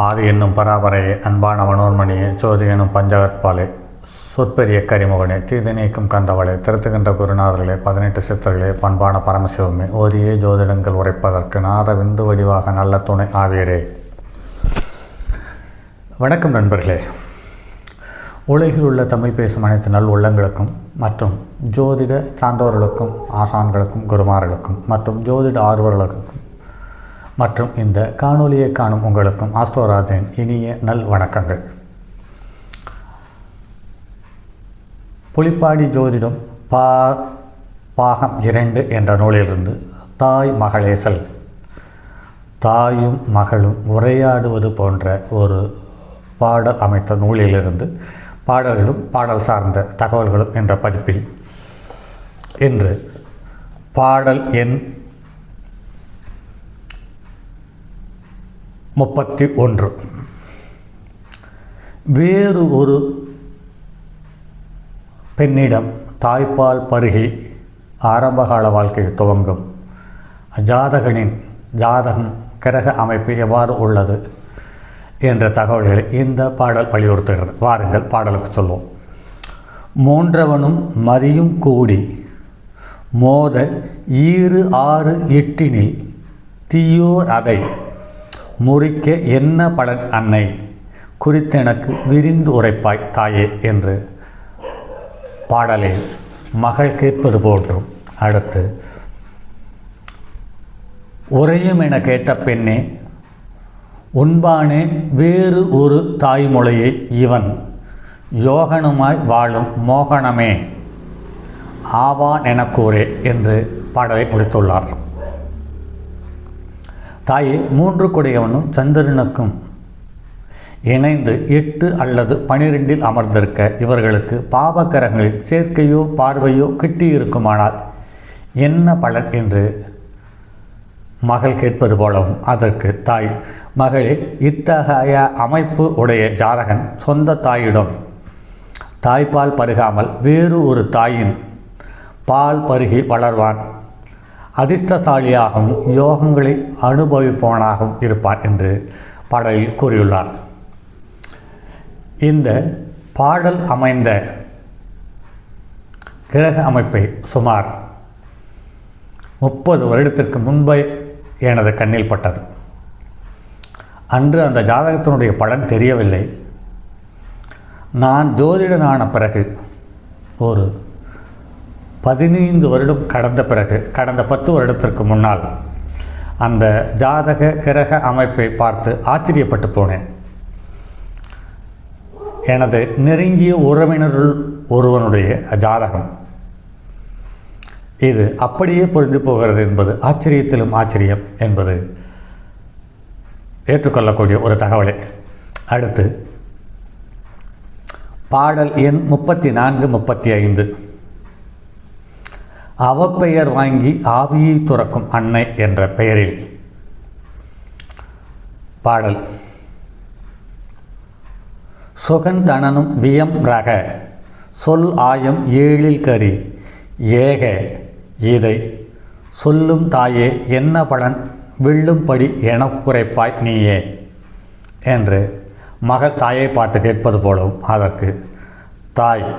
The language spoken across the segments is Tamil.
ஆதி என்னும் பராபரையே அன்பான மனோன்மணியே ஜோதி என்னும் பஞ்சகற்பாலே சொற்பெரிய கரிமுகனே தீது நீக்கும் கந்தவளே திருத்துகின்ற குருநாதர்களே பதினெட்டு சித்தர்களே பண்பான பரமசிவமே ஓதியே ஜோதிடங்கள் உரைப்பதற்கு நாத விந்து வடிவாக நல்ல துணை ஆவீரே. வணக்கம் நண்பர்களே. உலகில் உள்ள தமிழ் பேசும் அனைத்து நல் உள்ளங்களுக்கும் மற்றும் ஜோதிட சார்ந்தவர்களுக்கும் ஆசான்களுக்கும் குருமார்களுக்கும் மற்றும் ஜோதிட ஆர்வர்களுக்கும் மற்றும் இந்த காணொலியை காணும் உங்களுக்கும் ஆஸ்ட்ரோராஜன் இனிய நல் வணக்கங்கள். புலிப்பாடி ஜோதிடம் பா பாகம் இரண்டு என்ற நூலிலிருந்து தாய் மகளேசல். தாயும் மகளும் உரையாடுவது போன்ற ஒரு பாடல் அமைத்த நூலிலிருந்து பாடல்களும் பாடல் சார்ந்த தகவல்களும் என்ற பதிப்பில் இன்று பாடல் எண் முப்பத்தி ஒன்று. வேறு ஒரு பெண்ணிடம் தாய்ப்பால் பருகி ஆரம்பகால வாழ்க்கை துவங்கும். ஜாதகனின் ஜாதகம் கிரக அமைப்பு எவ்வாறு உள்ளது என்ற தகவல்களை இந்த பாடல் வலியுறுத்துகிறது. வாருங்கள் பாடலுக்கு சொல்வோம். மூன்றவனும் மதியும் கூடி மோத ஈறு ஆறு எட்டினில் தீயோர் அதை முறிக்க என்ன பலன் அன்னை? குறித்து எனக்கு விரிந்து உரைப்பாய் தாயே என்று பாடலே மகள் கேட்பது போன்றும். அடுத்து உரையும் என கேட்ட பெண்ணே உண்பானே வேறு ஒரு தாய்மொழியை இவன் யோகனுமாய் வாழும் மோகனமே. ஆவான் எனக்கூறே என்று பாடலை முடித்துள்ளார். தாயே மூன்று கொடையவனும் சந்திரனுக்கும் இணைந்து எட்டு அல்லது பனிரெண்டில் அமர்ந்திருக்க இவர்களுக்கு பாவக்கரங்களில் சேர்க்கையோ பார்வையோ கிட்டியிருக்குமானால் என்ன பலன் என்று மகள் கேட்பது போலவும் அதற்கு தாய் மகளே இத்தகைய அமைப்பு உடைய ஜாதகன் சொந்த தாயிடம் தாய்ப்பால் பருகாமல் வேறு ஒரு தாயின் பால் பருகி வளர்வான். அதிர்ஷ்டசாலியாகவும் யோகங்களை அனுபவிப்பவனாகவும் இருப்பார் என்று பாடலில் கூறியுள்ளார். இந்த பாடல் அமைந்த கிரக அமைப்பை சுமார் முப்பது வருடத்திற்கு முன்பே எனது கண்ணில் பட்டது. அன்று அந்த ஜாதகத்தினுடைய பலன் தெரியவில்லை. நான் ஜோதிடனான பிறகு ஒரு பதினைந்து வருடம் கடந்த பிறகு கடந்த பத்து வருடத்திற்கு முன்னால் அந்த ஜாதக கிரக அமைப்பை பார்த்து ஆச்சரியப்பட்டு போனேன். எனது நெருங்கிய உறவினருள் ஒருவனுடைய ஜாதகம். இது அப்படியே புரிந்து போகிறது என்பது ஆச்சரியத்திலும் ஆச்சரியம் என்பது ஏற்றுக்கொள்ளக்கூடிய ஒரு தகவலே. அடுத்து பாடல் எண் முப்பத்தி நான்கு முப்பத்தி ஐந்து. அவப்பெயர் வாங்கி ஆவியை துறக்கும் அன்னை என்ற பெயரில். பாடல். சுகன் தனனும் வியம் ரக சொல் ஆயம் ஏழில் கரி ஏக இதை சொல்லும் தாயே என்ன பலன் வெள்ளும்படி என குறைப்பாய் நீயே என்று மகள் தாயை பார்த்து கேட்பது போலவும் அதற்கு தாய்.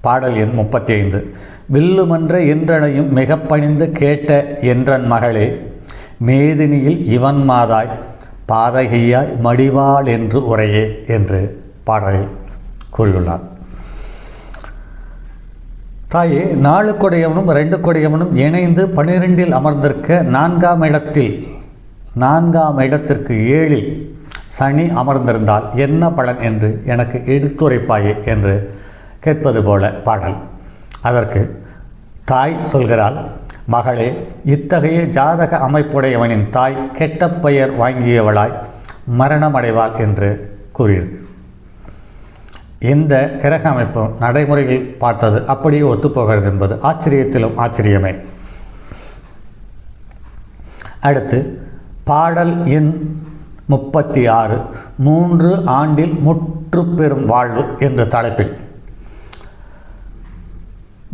பாடல் எண் முப்பத்தி ஐந்து வில்லுமன்ற என்றனையும் மிகப்பணிந்து கேட்ட என்றன் மகளே மேதினியில் இவன் மாதாய் பாதகியாய் மடிவாள் என்று உரையே என்று பாடலில் கூறியுள்ளார். தாயே நாலு கொடையவனும் ரெண்டு கொடையவனும் இணைந்து பனிரெண்டில் அமர்ந்திருக்க நான்காம் இடத்தில் நான்காம் இடத்திற்கு ஏழில் சனி அமர்ந்திருந்தால் என்ன பலன் என்று எனக்கு எடுத்துரைப்பாயே என்று கேட்பது போல பாடல். அதற்கு தாய் சொல்கிறாள் மகளே இத்தகைய ஜாதக அமைப்புடையவனின் தாய் கெட்ட பெயர் வாங்கியவளாய் மரணமடைவாள் என்று கூறியிருக்கு இந்த கிரக அமைப்பு நடைமுறையில் பார்த்தது அப்படியே ஒத்துப்போகிறது என்பது ஆச்சரியத்திலும் ஆச்சரியமே. அடுத்து பாடல் எண் முப்பத்தி ஆறு மூன்று ஆண்டில் முற்று பெறும் வாழ்வு என்ற தலைப்பில்.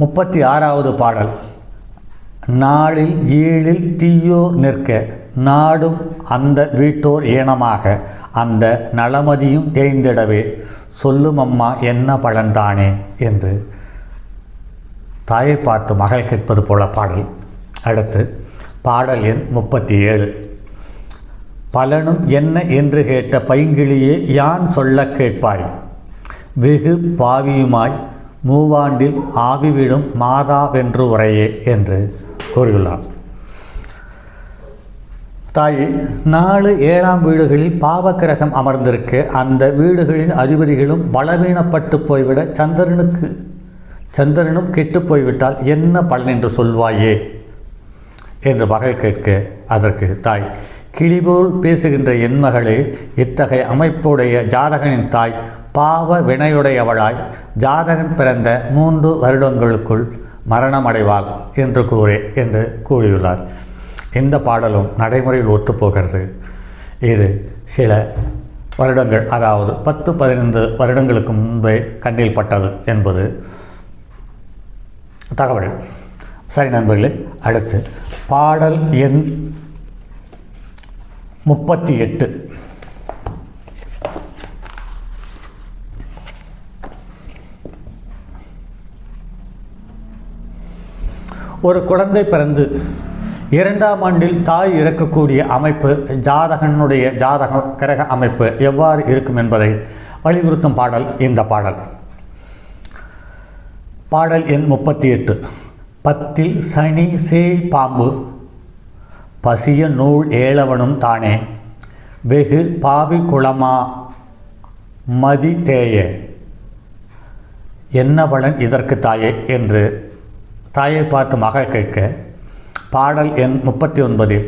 முப்பத்தி ஆறாவது பாடல். நாளில் ஏழில் தீயோர் நிற்க நாடும் அந்த வீட்டோர் ஏனமாக அந்த நலமதியும் தேய்ந்திடவே. சொல்லும் அம்மா என்ன பலன்தானே என்று தாயை பார்த்து மகள் கேட்பது போல பாடல். அடுத்து பாடல் எண் முப்பத்தி ஏழு பலனும் என்ன என்று கேட்ட பைங்கிளியே யான் சொல்ல கேட்பாய்? வெகு பாவியுமாய் மூவாண்டில் ஆவிவிடும் மாதாவென்று உரையே என்று கூறியுள்ளார். தாயே நாலு ஏழாம் வீடுகளில் பாவக்கிரகம் அமர்ந்திருக்க. அந்த வீடுகளின் அதிபதிகளும் பலவீனப்பட்டு போய்விட சந்திரனுக்கு சந்திரனும் கெட்டு போய்விட்டால் என்ன பலன் என்று சொல்வாயே? என்று மகள் கேட்க அதற்கு தாய் கிளிபோல் பேசுகின்ற என் மகளே இத்தகைய அமைப்புடைய ஜாதகனின் தாய் பாவ வினையுடையவளாய் ஜாதகன் பிறந்த மூன்று வருடங்களுக்குள் மரணமடைவாள் என்று கூறே என்று கூறியுள்ளார். இந்த பாடலும் நடைமுறையில் ஒத்துப்போகிறது. இது சில வருடங்கள் அதாவது பத்து பதினைந்து வருடங்களுக்கு முன்பே கண்ணில் பட்டது என்பது தகவல். சரி நண்பர்களே அடுத்து பாடல் எண் முப்பத்தி எட்டு. ஒரு குழந்தை பிறந்து இரண்டாம் ஆண்டில் தாய் இறக்கக்கூடிய அமைப்பு ஜாதகனுடைய ஜாதக கிரக அமைப்பு எவ்வாறு இருக்கும் என்பதை வலியுறுத்தும் பாடல் இந்த பாடல். பாடல் எண் முப்பத்தி எட்டு பத்தில் சனி சேய் பாம்பு. பசிய நூல் ஏழவனும் தானே. வெகு பாவி குளமா மதி தேய. என்ன பலன் இதற்கு தாயே? என்று தாயை பார்த்து மகள் கேட்க பாடல் எண் முப்பத்தி ஒன்பதில்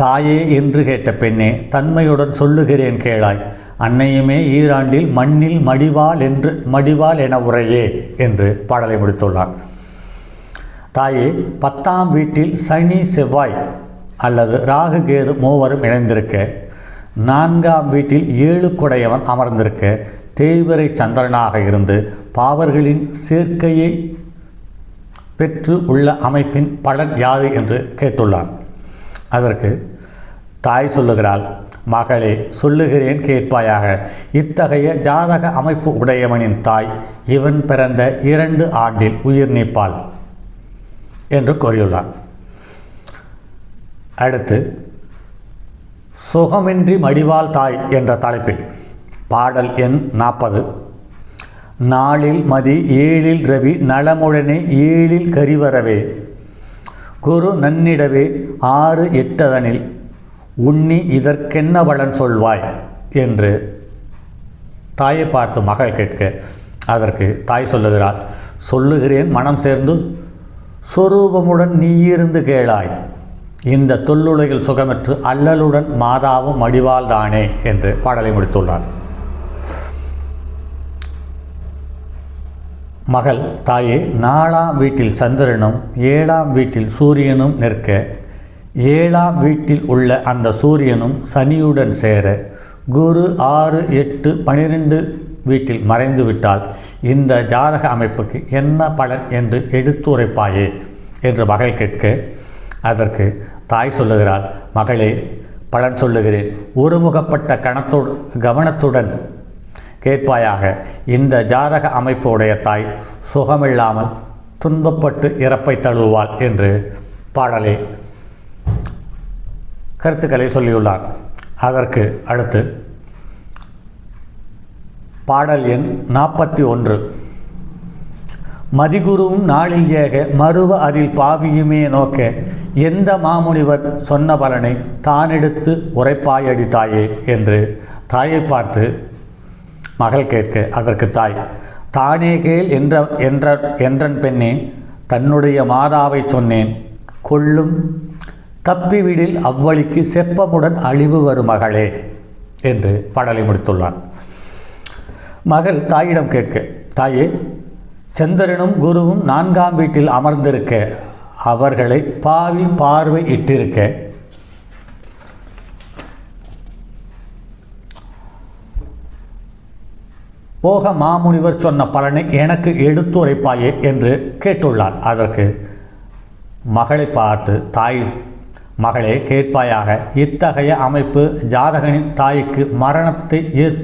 தாயே என்று கேட்ட பெண்ணே தன்மையுடன் சொல்லுகிறேன் கேளாய். அன்னையுமே ஈராண்டில் மண்ணில் மடிவாள் என்று மடிவாள் என உரையே என்று பாடலை முடித்துள்ளார். தாயே பத்தாம் வீட்டில் சனி செவ்வாய் அல்லது ராகு கேது மூவரும் இணைந்திருக்க நான்காம் வீட்டில் ஏழு குடையவன் அமர்ந்திருக்க தேய்வரை சந்திரனாக இருந்து பாவர்களின் சேர்க்கையை பெற்று உள்ள அமைப்பின் பலன் யாது என்று கேட்டுள்ளார் அதற்கு தாய் சொல்லுகிறாள் மகளே சொல்லுகிறேன் கேட்பாயாக. இத்தகைய ஜாதக அமைப்பு உடையவனின் தாய் இவன் பிறந்த இரண்டு ஆண்டில் உயிர் நீப்பாள் என்று கூறியுள்ளார் அடுத்து சுகமின்றி மடிவாள் தாய் என்ற தலைப்பில் பாடல் எண் நாற்பது. நாளில் மதி ஏழில் ரவி நலமுடனே ஏழில் கரிவரவே. குரு நன்னிடவே ஆறு எட்டதனில் உண்ணி இதற்கென்ன பலன் சொல்வாய்? என்று தாயை பார்த்து மகள் கேட்க அதற்கு தாய் சொல்லுகிறார் சொல்லுகிறேன் மனம் சேர்ந்து சொரூபமுடன் நீயிருந்து கேளாய். இந்த தொல்லுலகில் சுகமற்று அல்லலுடன் மாதாவும் மடிவால் தானே என்று பாடலை முடித்துள்ளார் மகள் தாயே நாலாம் வீட்டில் சந்திரனும் ஏழாம் வீட்டில் சூரியனும் நிற்க ஏழாம் வீட்டில் உள்ள அந்த சூரியனும் சனியுடன் சேர குரு ஆறு எட்டு பனிரெண்டு வீட்டில் மறைந்து விட்டால் இந்த ஜாதக அமைப்புக்கு என்ன பலன் என்று எடுத்துரைப்பாயே என்று மகள் கேட்க அதற்கு தாய் சொல்லுகிறாள் மகளே பலன் சொல்லுகிறேன். ஒருமுகப்பட்ட கணத்தோடு கவனத்துடன் கேட்பாயாக. இந்த ஜாதக அமைப்பு உடைய தாய் சுகமில்லாமல் துன்பப்பட்டு இறப்பை தழுவாள் என்று பாடலே கருத்துக்களை சொல்லியுள்ளார். அதற்கு அடுத்து பாடல் எண் நாற்பத்தி ஒன்று. மதிகுருவும் நாளில் ஏக மருவ அதில் பாவியுமே நோக்க எந்த மாமுனிவர் சொன்ன பலனை தானெடுத்து உரைப்பாயடி தாயே என்று தாயை பார்த்து மகள் கேட்க அதற்கு தாய் தானே கேள் என்ற என்ற என்றன் பெண்ணே தன்னுடைய மாதாவை சொன்னேன். கொள்ளும். தப்பிவிடில் அவ்வழிக்கு செப்பமுடன் அழிவு வரும் மகளே என்று பாடலை முடித்துள்ளான். மகள் தாயிடம் கேட்க தாயே சந்திரனும் குருவும் நான்காம் வீட்டில் அமர்ந்திருக்க அவர்களை பாவி பார்வை இட்டிருக்க போக மாமுனிவர் சொன்ன பலனை எனக்கு எடுத்துரைப்பாயே என்று கேட்டுள்ளார். அதற்கு மகளை பார்த்து தாய் மகளே கேட்பாயாக. இத்தகைய அமைப்பு ஜாதகனின் தாய்க்கு மரணத்தை ஏற்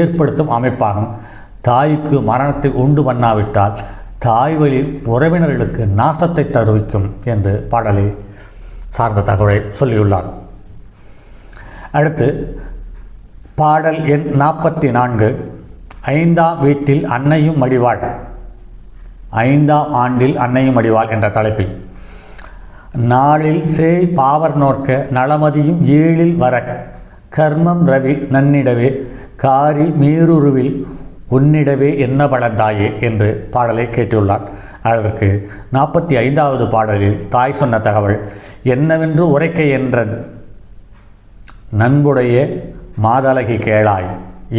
ஏற்படுத்தும் அமைப்பாகும். தாய்க்கு மரணத்தை உண்டு பண்ணாவிட்டால் தாய் வழி உறவினர்களுக்கு நாசத்தை தருவிக்கும் என்று பாடலை சார்ந்த தகவலை சொல்லியுள்ளார். அடுத்து பாடல் எண் நாற்பத்தி நான்கு ஐந்தாம் வீட்டில் அன்னையும் மடிவாள். ஐந்தாம் ஆண்டில் அன்னையும் மடிவாள் என்ற தலைப்பில். நாளில் சேய் பாவர் நோர்க்க நலமதியும் ஏழில் வர. கர்மம் ரவி நன்னிடவே காரி மீருருவில் உன்னிடவே என்ன பலந்தாயே என்று பாடலை கேட்டுள்ளார். அதற்கு நாற்பத்தி ஐந்தாவது பாடலில் தாய் சொன்ன தகவல் என்னவென்று உரைக்க என்ற நண்புடைய மாதலகி கேளாய்.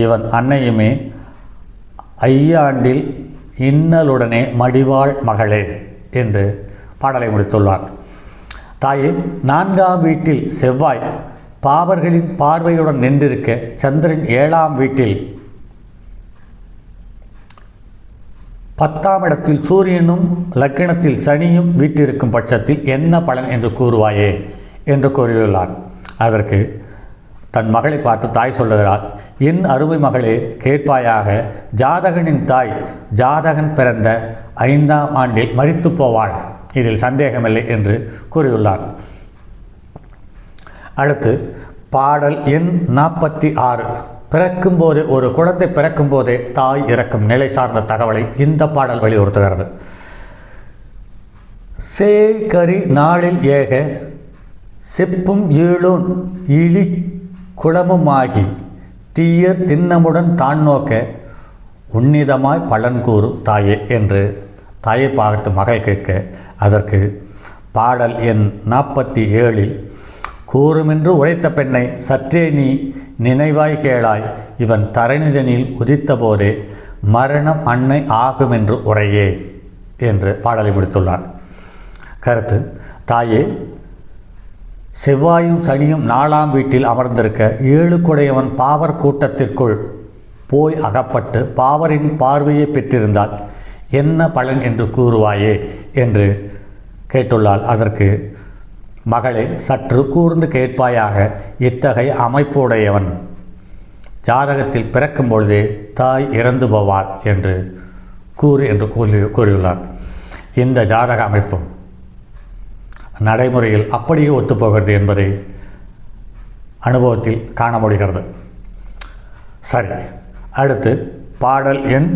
இவன் அன்னையுமே ஐயாண்டில் இன்னலுடனே மடிவாள் மகளே என்று பாடலை முடித்துள்ளார் தாயே நான்காம் வீட்டில் செவ்வாய் பாவர்களின் பார்வையுடன் நின்றிருக்க சந்திரன் ஏழாம் வீட்டில். பத்தாம் இடத்தில் சூரியனும் லக்கணத்தில் சனியும் வீட்டிருக்கும் பட்சத்தில் என்ன பலன் என்று கூறுவாயே என்று கூறியுள்ளார் அதற்கு தன் மகளை பார்த்து தாய் சொல்லுகிறாள் என் அருமை மகளே கேட்பாயாக ஜாதகனின் தாய் ஜாதகன் பிறந்த ஐந்தாம் ஆண்டில் மறித்து போவாள். இதில் சந்தேகமில்லை என்று கூறியுள்ளார். அடுத்து பாடல் எண் நாற்பத்தி ஆறு. பிறக்கும்போதே ஒரு குழந்தை பிறக்கும்போதே தாய் இறக்கும் நிலை சார்ந்த தகவலை இந்த பாடல் வலியுறுத்துகிறது. சேகரி நாளில் ஏக செப்பும் ஏழோன் இழி குளமுமாகி தீயர் திண்ணமுடன் தான் நோக்க உன்னிதமாய் பலன் கூறும் தாயே என்று தாயை பார்த்து மகள் கேட்க அதற்கு பாடல் எண் நாற்பத்தி ஏழில் கூறுமென்று உரைத்த பெண்ணை சற்றே நீ நினைவாய் கேளாய். இவன் தரணிதனில் உதித்தபோதே மரணம் அன்னை ஆகும் என்று உரையே என்று பாடலை முடித்துள்ளார் கருத்து தாயே செவ்வாயும் சனியும் நாலாம் வீட்டில் அமர்ந்திருக்க ஏழு குடையவன் பாவர் கூட்டத்திற்குள் போய் அகப்பட்டு பாவரின் பார்வையை பெற்றிருந்தால் என்ன பலன் என்று கூறுவாயே என்று கேட்டுள்ளாள். அதற்கு மகளே சற்று கூர்ந்து கேட்பாயாக இத்தகைய அமைப்புடையவன் ஜாதகத்தில் பிறக்கும் பொழுதே தாய் இறந்து போவாள் என்று கூறு என்று கூறி கூறியுள்ளார் இந்த ஜாதக அமைப்பும் நடைமுறையில் அப்படியே ஒத்துப்போகிறது என்பதை அனுபவத்தில் காண முடிகிறது. சரி அடுத்து பாடல் எண்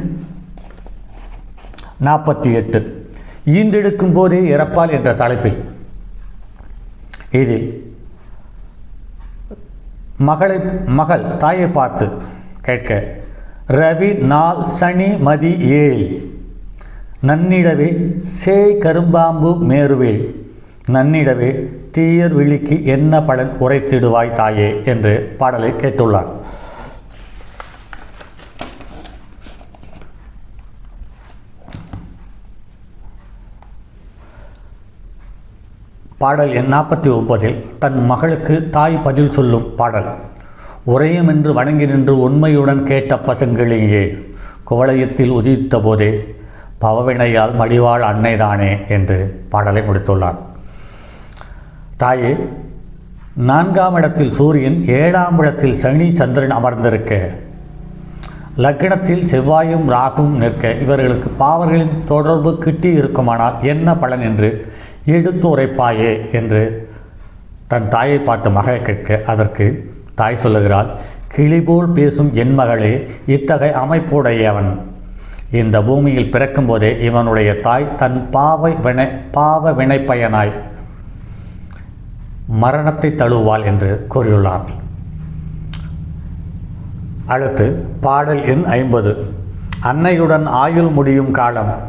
நாற்பத்தி எட்டு. ஈந்தெடுக்கும் போதே இறப்பால் என்ற தலைப்பில். இதில் மகளை மகள் தாயை பார்த்து கேட்க ரவி நாள் சனி மதி ஏழ். நன்னிடவே சேய் கரும்பாம்பு மேருவேல். நன்னிடவே தீயர் விழிக்கு என்ன பலன் உரைத்திடுவாய் தாயே? என்று பாடலை கேட்டுள்ளார். பாடல் எண் நாற்பத்தி ஒன்பதில் தன் மகளுக்கு தாய் பதில் சொல்லும் பாடல். உரையும் என்று வணங்கி நின்று உண்மையுடன் கேட்ட பசங்களிங்கே குவளையத்தில் உதித்த போதே பவவினையால் மடிவாள் அன்னைதானே? என்று பாடலை முடித்துள்ளார். தாயே நான்காம் இடத்தில் சூரியன் ஏழாம் இடத்தில் சனி சந்திரன் அமர்ந்திருக்க. லக்னத்தில் செவ்வாயும் ராகும் நிற்க. இவர்களுக்கு பாவர்களின் தொடர்பு கிட்டி இருக்குமானால் என்ன பலன் என்று எடுத்து உரைப்பாயே என்று தன் தாயை பார்த்து மகள் கேட்க. அதற்கு தாய் சொல்லுகிறாள் கிளிபோல் பேசும் என் மகளே இத்தகைய அமைப்புடையவன். இந்த பூமியில் பிறக்கும்போதே இவனுடைய தாய் தன் பாவை வினை பாவ வினைப்பயனாய். மரணத்தை தழுவாள் என்று கூறியுள்ளார். அடுத்து பாடல் எண் ஐம்பது. அன்னையுடன் ஆயுள் முடியும் காலம்.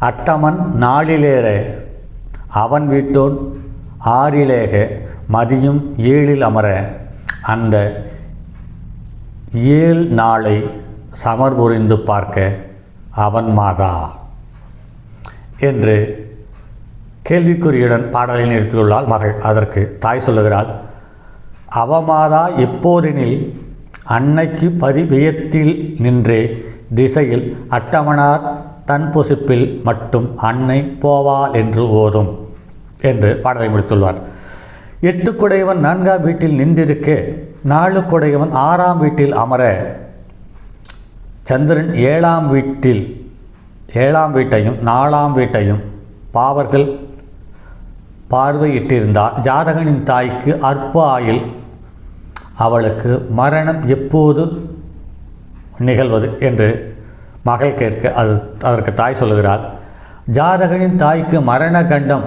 அட்டமன் நாளிலேறே. அவன் வீட்டோன் ஆறிலேக. மதியும் ஏழில் அமர. அந்த ஏழ் நாளை சமர் புரிந்து பார்க்க அவன் மாதா. என்று கேள்விக்குறியுடன் பாடலை நிறுத்தியுள்ளாள் மகள். அதற்கு தாய் சொல்லுகிறாள் அவமாதா எப்போதெனில் அன்னைக்கு பரிவியத்தில் நின்றே திசையில் அட்டமனார் தன் பொசிப்பில் மட்டும் அன்னை போவாள் என்று ஓதும் என்று பாடலை முடித்துள்ளார். எட்டு குடையவன் நான்காம் வீட்டில் நின்றிருக்க நாலு குடையவன் ஆறாம் வீட்டில் அமர சந்திரன் ஏழாம் வீட்டில் ஏழாம் வீட்டையும் நாலாம் வீட்டையும் பாவர்கள் பார்வையிட்டிருந்தால் ஜாதகனின் தாய்க்கு அற்ப ஆயில் அவளுக்கு மரணம் எப்போது நிகழ்வது என்று மகள் கேட்க அது அதற்கு தாய் சொல்லுகிறாள். ஜாதகனின் தாய்க்கு மரண கண்டம்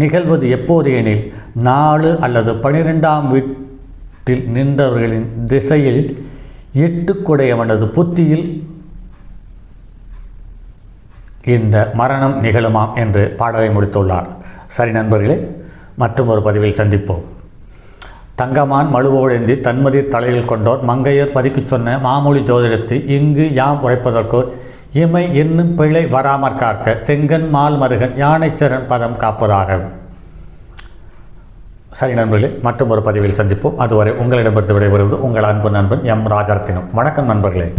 நிகழ்வது எப்போது எனில் நாலு அல்லது பனிரெண்டாம் வீட்டில் நின்றவர்களின் திசையில் எட்டு குடையவனது புத்தியில் இந்த மரணம் நிகழுமாம் என்று பாடலை முடித்துள்ளார். சரி நண்பர்களே மற்றும் ஒரு பதிவில் சந்திப்போம். தங்கமான் மழுவோடேந்தி தன்மதி தலையில் கொண்டோர் மங்கையர் பதிக்குச் சொன்ன மாமொழி ஜோதிடத்தை இங்கு யாம் உரைப்பதற்கோ இமை என்னும் பிழை வராமற் காக்க செங்கன் மால் மருகன் யானைச்சரன் பதம் காப்பதாக. சரி நண்பர்களே மற்றும் ஒரு பதிவில் சந்திப்போம். அதுவரை உங்களிடமிருந்து விடைபெறுவது உங்கள் அன்பு நண்பன் எம் ராஜரத்தினம். வணக்கம் நண்பர்களே.